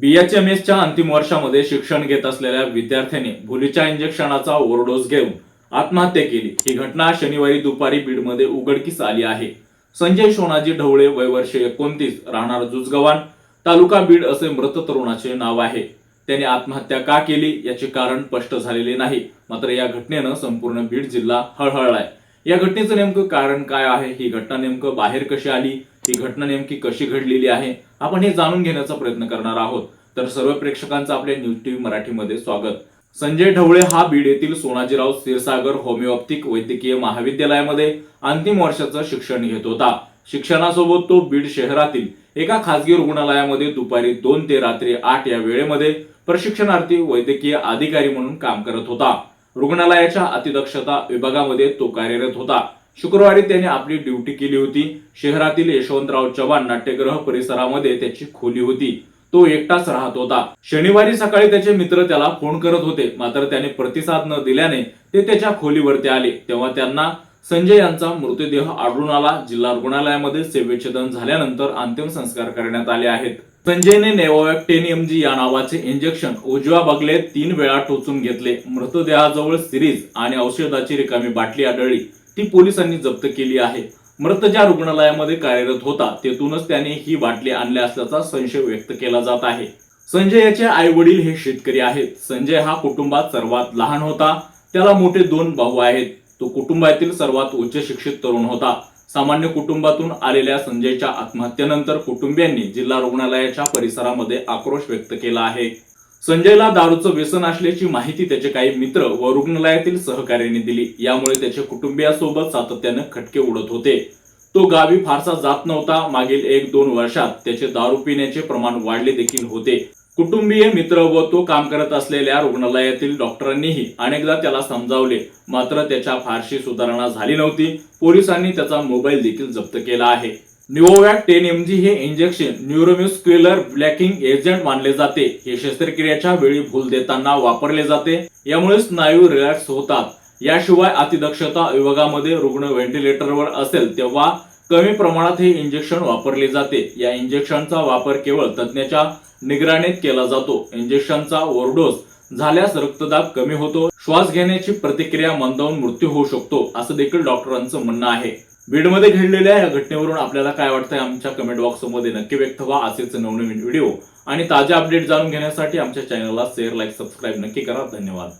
बीएचएमएसच्या अंतिम वर्षामध्ये शिक्षण घेत असलेल्या विद्यार्थ्याने भुलीच्या इंजेक्शनाचा ओव्हरडोस घेऊन आत्महत्या केली. ही घटना शनिवारी दुपारी बीडमध्ये उघडकीस आली आहे. संजय सोनाजी ढवळे वय वर्ष एकोणतीस राहणार जुजगवान तालुका बीड असे मृत तरुणाचे नाव आहे. त्याने आत्महत्या का केली याचे कारण स्पष्ट झालेले नाही. मात्र या घटनेनं संपूर्ण बीड जिल्हा हळहळलाय. या घटनेचं नेमकं कारण काय आहे? ही घटना नेमकं बाहेर कशी आली? ही घटना नेमकी कशी घडलेली आहे? आपण हे जाणून घेण्याचा प्रयत्न करणार आहोत. तर सर्व प्रेक्षकांचं आपल्या न्यूज टीव्ही मराठीमध्ये स्वागत. संजय ढवळे हा बीड येथील सोनाजीराव क्षीरसागर होमिओपॅथिक वैद्यकीय महाविद्यालयामध्ये अंतिम वर्षाचं शिक्षण घेत होता. शिक्षणासोबत तो बीड शहरातील एका खासगी रुग्णालयामध्ये दुपारी दोन ते रात्री आठ या वेळेमध्ये प्रशिक्षणार्थी वैद्यकीय अधिकारी म्हणून काम करत होता. रुग्णालयाच्या अतिदक्षता विभागामध्ये तो कार्यरत होता. शुक्रवारी त्याने आपली ड्युटी केली होती. शहरातील यशवंतराव चव्हाण नाट्यगृह परिसरामध्ये त्याची खोली होती. तो एकटाच राहत होता. शनिवारी सकाळी त्याचे मित्र त्याला फोन करत होते. मात्र त्याने प्रतिसाद न दिल्याने ते त्याच्या खोलीवरती आले. तेव्हा त्यांना संजय यांचा मृतदेह आढळून आला. जिल्हा रुग्णालयामध्ये सेवेच्छेदन झाल्यानंतर अंतिम संस्कार करण्यात आले आहेत. संजयने नेवोवॅक टेन एम जी या नावाचे इंजेक्शन उजव्या बगलेत तीन वेळा टोचून घेतले. मृतदेहाजवळ सिरीज आणि औषधाची रिकामी बाटली आढळली. ती पोलिसांनी जप्त केली आहे. मृत ज्या रुग्णालयामध्ये कार्यरत होता तेथूनच त्याने ही बाटली आणल्या असल्याचा संशय व्यक्त केला जात आहे. संजय याचे आई वडील हे शेतकरी आहेत. संजय हा कुटुंबात सर्वात लहान होता. त्याला मोठे दोन भाऊ आहेत. तो कुटुंबातील सर्वात उच्च शिक्षित तरुण होता. सामान्य कुटुंबातून आलेल्या संजयच्या आत्महत्येनंतर कुटुंबियांनी जिल्हा रुग्णालयाच्या परिसरामध्ये आक्रोश व्यक्त केला आहे. संजयला दारूचं व्यसन असल्याची माहिती त्याचे काही मित्र व रुग्णालयातील सहकार्याने दिली. यामुळे त्याच्या कुटुंबियासोबत सातत्यानं खटके उडत होते. तो गावी फारसा जात नव्हता. मागील एक दोन वर्षात त्याचे दारू पिण्याचे प्रमाण वाढले देखील होते. कुटुंबीय मित्र व तो काम करत असलेल्या रुग्णालयातील डॉक्टरांनीही अनेकदा त्याला समजावले. मात्र त्याच्या फारशी सुधारणा झाली नव्हती. पोलिसांनी त्याचा मोबाईल देखील जप्त केला आहे. निओवॅक टेन एम जी हे इंजेक्शन न्यूरोम्युस्क्युलर ब्लॅकिंग एजंट मानले जाते. हे शस्त्रक्रियेच्या वेळी भूल देताना वापरले जाते. यामुळे स्नायू रिलॅक्स होतात. याशिवाय अतिदक्षता विभागामध्ये रुग्ण व्हेंटिलेटरवर असेल तेव्हा कमी प्रमाणात हे इंजेक्शन वापरले जाते. या इंजेक्शनचा वापर केवळ तज्ज्ञाच्या निगराणीत केला जातो. इंजेक्शनचा ओव्हरडोस झाल्यास रक्तदाब कमी होतो. श्वास घेण्याची प्रतिक्रिया मंदावून मृत्यू होऊ शकतो असं देखील डॉक्टरांचं म्हणणं आहे. बीडमध्ये घडलेल्या या घटनेवरून आपल्याला काय वाटतंय? आमच्या कमेंट बॉक्समध्ये नक्की व्यक्त व्हा. असेच नवनवीन व्हिडिओ आणि ताज्या अपडेट जाणून घेण्यासाठी आमच्या चॅनलला शेअर लाईक सबस्क्राईब नक्की करा. धन्यवाद.